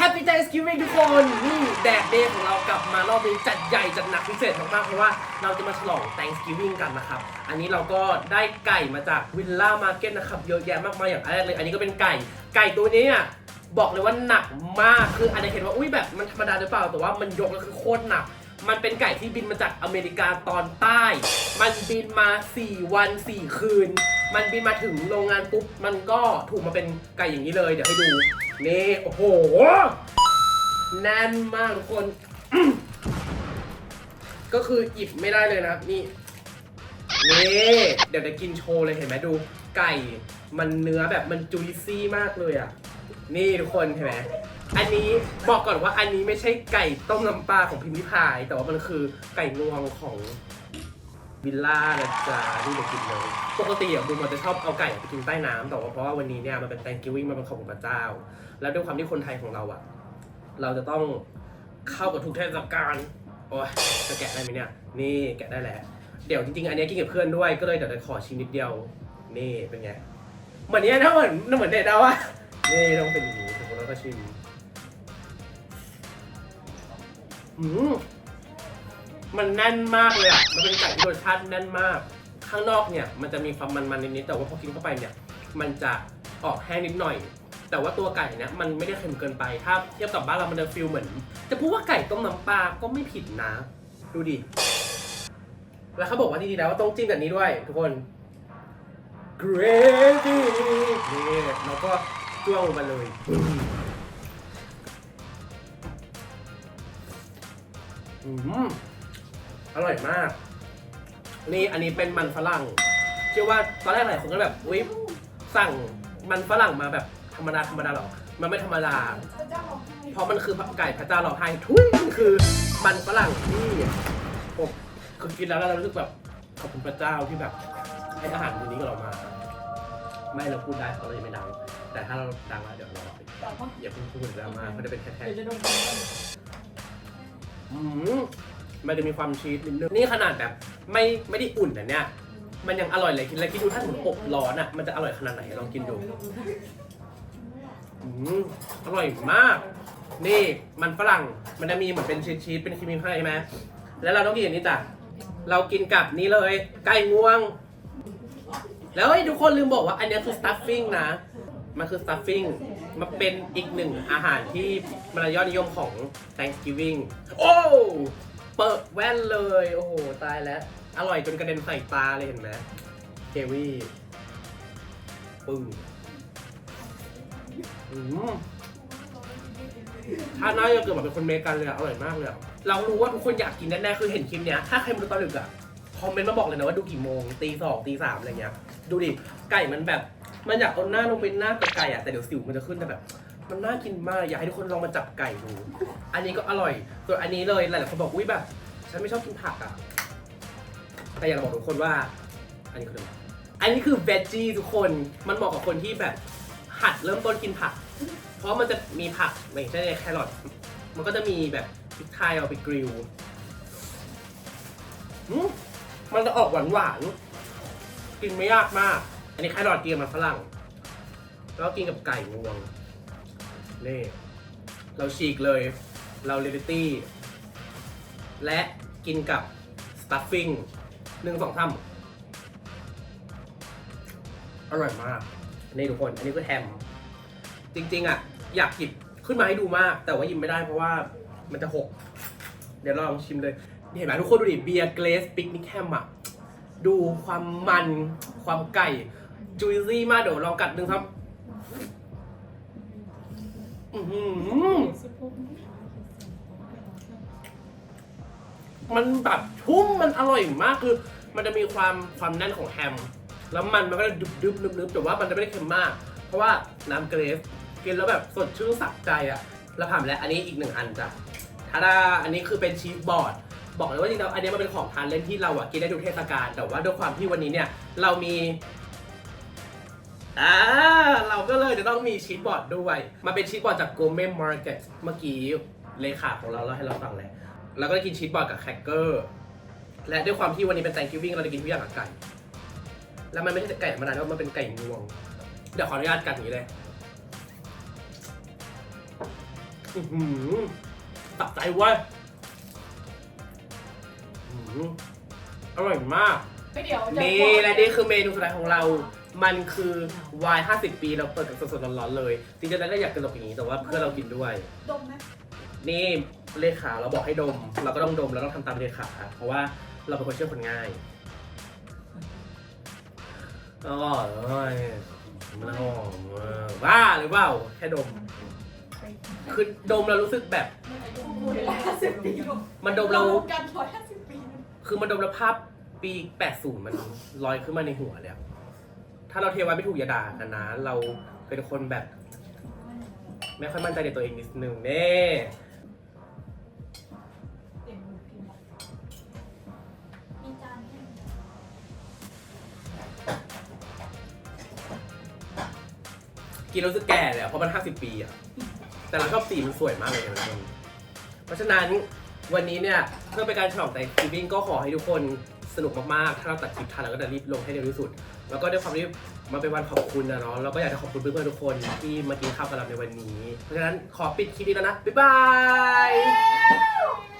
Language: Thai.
Happy Thanksgiving ทุกคนนี่แดกเดย์ของเรากลับมารอบนี้จัดใหญ่จัดหนักพิเศษมากๆเพราะว่าเราจะมาฉลอง Thanksgiving กันนะครับ อันนี้เราก็ได้ไก่มาจากวิลล่ามาร์เก็ตนะครับเยอะแยะมากมายอย่างแรกเลย อันนี้ก็เป็นไก่ไก่ตัวนี้เนี่ยบอกเลยว่าหนักมากคืออาจจะเห็นว่าอุ้ยแบบมันธรรมดาหรือเปล่าแต่ว่ามันยกแล้วคือโคตรหนัก มันเป็นไก่ที่บินมาจากอเมริกาตอนใต้ มันบินมา 4 วัน 4 คืน มันบินมาถึงโรงงานปุ๊บมันก็ถูกมาเป็นไก่อย่างนี้เลยเดี๋ยวให้ดู นี่โอ้โหแน่นมากทุกคน ก็คือหยิบไม่ได้เลยนะนี่นี่เดี๋ยวจะกินโชว์เลยเห็นไหมดู ไก่มันเนื้อแบบมันจุยซี่มากเลยอะ นี่ทุกคนเห็นไหมอันนี้บอกก่อนว่าอันนี้ไม่ใช่ไก่ต้มน้ำปลาของพิมพ์ริพาย แต่ว่ามันคือไก่งวงของ วิลล่านะจ๊ะนี่เดี๋ยวกินเลยปกติอะบูมจะชอบเอาไก่ไปกินใต้น้ำแต่ว่าเพราะว่าวันนี้เนี่ยมันเป็น Thanksgiving มันเป็นของพระเจ้า แล้วด้วยความที่คนไทยของเราอะ เราจะต้องเข้ากับทุกเทศกาลโอ้ยจะแกะได้ไหมเนี่ย นี่แกะได้แล้ว เดี๋ยวจริงๆ อันนี้กินกับเพื่อนด้วยก็เลยเดี๋ยวจะขอชิมนิดเดียว นี่เป็นไง เหมือนเนี้ยนะเหมือนเหมือนเด็ดเอาอะนี่ต้องเป็นอย่างนี้แล้วก็ชิมอืม มันแน่นมากเลยอะ มันเป็นไก่ที่รสชาติแน่นมาก ข้างนอกเนี่ยมันจะมีความมันๆนิดๆแต่ว่าพอกินเข้าไปเนี่ย มันจะออกแห้งนิดหน่อย แต่ว่าตัวไก่เนี่ยมันไม่ได้เค็มเกินไป ถ้าเทียบกับบ้านเรามันจะฟีลเหมือน จะพูดว่าไก่ต้มน้ำปลาก็ไม่ผิดนะ ดูดิ แล้วเขาบอกว่าดีๆแล้วว่าต้องจิ้มแบบนี้ด้วย ทุกคน gravy นี่แล้วก็จ้วงลงมาเลยอืม อร่อยมาก นี่อันนี้เป็นมันฝรั่ง เชื่อว่าตอนแรกหลายคนก็แบบวิสั่งมันฝรั่งมาแบบธรรมดาธรรมดาหรอ มันไม่ธรรมดา เพราะมันคือไก่พระเจ้าเราให้ทุยมันคือมันฝรั่งที่ผมคือกินแล้วเรารู้สึกแบบขอบคุณพระเจ้าที่แบบให้อาหารมื้อนี้กับเรามา ไม่เราพูดได้เขาเลยไม่ดัง แต่ถ้าเราดังแล้วเดี๋ยวเราอย่าเพิ่งพูดดราม่าเขาจะเป็นแท้เดี๋ยวจะโดนๆอืม มันจะมีความชีสนิดนึงนี่ขนาดแบบไม่ไม่ได้อุ่นนะเนี่ย มันยังอร่อยเลยคิดแล้วคิดดูถ้าถึงอบร้อนอะมันจะอร่อยขนาดไหนลองกินดูอืมอร่อยมาก นี่มันฝรั่งมันจะมีเหมือนเป็นชีสชีสเป็นครีมข้างในใช่ไหมแล้วเราต้องกินอย่างนี้จ้ะเรากินกับนี้เลยไก่งวง แล้วเฮ้ทุกคนลืมบอกว่าอันนี้คือ stuffing นะ มันคือ stuffing มันเป็นอีกหนึ่งอาหารที่มันยอดนิยมของ Thanksgiving โอ้ เปิดแว่นเลย โอ้โห ตายแล้ว อร่อยจนกระเด็นใส่ตาเลยเห็นไหมเกวี่ปึ้งอืมถ้าน่าจะเกิดมาเป็นคนเมกันเลยอะอร่อยมากเลยอะเรารู้ว่าทุกคนอยากกินแน่ๆคือเห็นคลิปเนี้ย ถ้าใครมาดูตอนดึกอะคอมเมนต์มาบอกเลยนะว่าดูกี่โมงตีสองตีสามอะไรเงี้ย ดูดิ ไก่มันแบบ มันอยากเอาหน้าลงไปหน้ากับไก่อะแต่เดี๋ยวสิวมันจะขึ้นแต่แบบ มันน่ากินมาก อยากให้ทุกคนลองมาจับไก่ดู อันนี้ก็อร่อยส่วนอันนี้เลยหลายๆคนบอกอุ้ยแบบ ฉันไม่ชอบกินผักอะแต่อยากจะบอกทุกคนว่า อันนี้คืออะไรอันนี้คือเวจจี้ทุกคน มันเหมาะกับคนที่แบบ หัดเริ่มต้นกินผัก เพราะมันจะมีผักไม่ใช่นแครอท มันก็จะมีแบบพริกไทยเอาไปกริลมันจะออกหวานหวานกินไม่ยากมาก อันนี้แครอทกินกับมันฝรั่ง แล้วก็กินกับไก่งวง นี่เราฉีกเลย เราเรลิตี้ และกินกับ stuffing หนึ่งสองท่ำอร่อยมาก นี่ทุกคน อันนี้คือแฮม จริง ๆ อะ อยากหยิบขึ้นมาให้ดูมาก แต่ว่าหยิบไม่ได้เพราะว่ามันจะหก เดี๋ยวลองชิมเลย เห็นไหมทุกคนดูดิ เบียร์เกรสปิกนิกแฮมอะ ดูความมัน ความไก่จุยซี่มากเดี๋ยวลองกัดหนึ่งครับ อือหือมันแบบชุ่มมันอร่อยมากคือ มันจะมีความความแน่นของแฮม แล้วมันมันก็จะดึบดึบดึบดึบแต่ว่ามันจะไม่ได้เค็มมาก เพราะว่าน้ำเกรฟกินแล้วแบบสดชื่นสักใจอะแล้วผ่านไปแล้วอันนี้อีกหนึ่งอันจ้ะทาดาอันนี้คือเป็นชีสบอร์ด บอกเลยว่าจริงๆอันนี้มันเป็นของทานเล่นที่เราอะกินได้ทุกเทศกาลแต่ว่าด้วยความที่วันนี้เนี่ยเรามี อ่าเราก็เลยจะต้องมีชีสบอร์ดด้วย มาเป็นชีสบอร์ดจาก Gourmet Market เมื่อกี้เลขาของเราเล่าให้เราฟังเลยแล้วก็ได้กินชีสบอร์ดกับแครกเกอร์และด้วยความที่วันนี้เป็น Thanksgiving เราจะกินทุกอย่างกับไก่แล้วมันไม่ใช่ไก่ธรรมดาแล้วมันเป็นไก่งวง เดี๋ยวขออนุญาตกัดอย่างนี้เลยอื้อหือตับใจเว้ยอื้อหืออร่อยมาก ไม่เดี๋ยวจะนี่และนี่คือเมนูสุดท้ายของเรา มันคือวาย50 ปีเราเปิดกันสดๆร้อนๆเลยจริงๆแล้วก็อยากกินแบบอย่างนี้แต่ว่าเพื่อนเรากินด้วย ดมไหมนี่เลขาเราบอกให้ดม เราก็ต้องดมแล้วต้องทำตามเลขาเพราะว่าเราเป็นคนเชื่อคนง่ายอ๋อเอ้ยมันหอมมากบ้าหรือเปล่าแค่ดม คือดมเรารู้สึกแบบ พูดร้อยห้าสิบปีมันดมเรา กันร้อยห้าสิบปี คือมันดมแล้วภาพปี 80 มันลอยขึ้นมาในหัวเลยอะ ถ้าเราเทไว้ไม่ถูกอย่าด่ากันนะ เราเป็นคนแบบ ไม่ค่อยมั่นใจในตัวเองนิดนึงเน่มีจานให้กินแล้วรู้สึกแก่เลยอะเพราะมัน 50 ปีอะแต่เราชอบสีมันสวยมากเลยนะทุกคนเพราะฉะนั้นวันนี้เนี่ยเพื่อเป็นการฉลองแต่คิวบิ้งก็ขอให้ทุกคน สนุกมากๆ ถ้าเราตัดคลิปทันเราก็จะรีบลงให้เร็วที่สุด แล้วก็ด้วยความที่มันเป็นวันขอบคุณนะเนาะเราก็อยากจะขอบคุณเพื่อนๆทุกคนที่มากินข้าวกับเราในวันนี้ เพราะฉะนั้นขอปิดคลิปนี้แล้วนะ บ๊ายบาย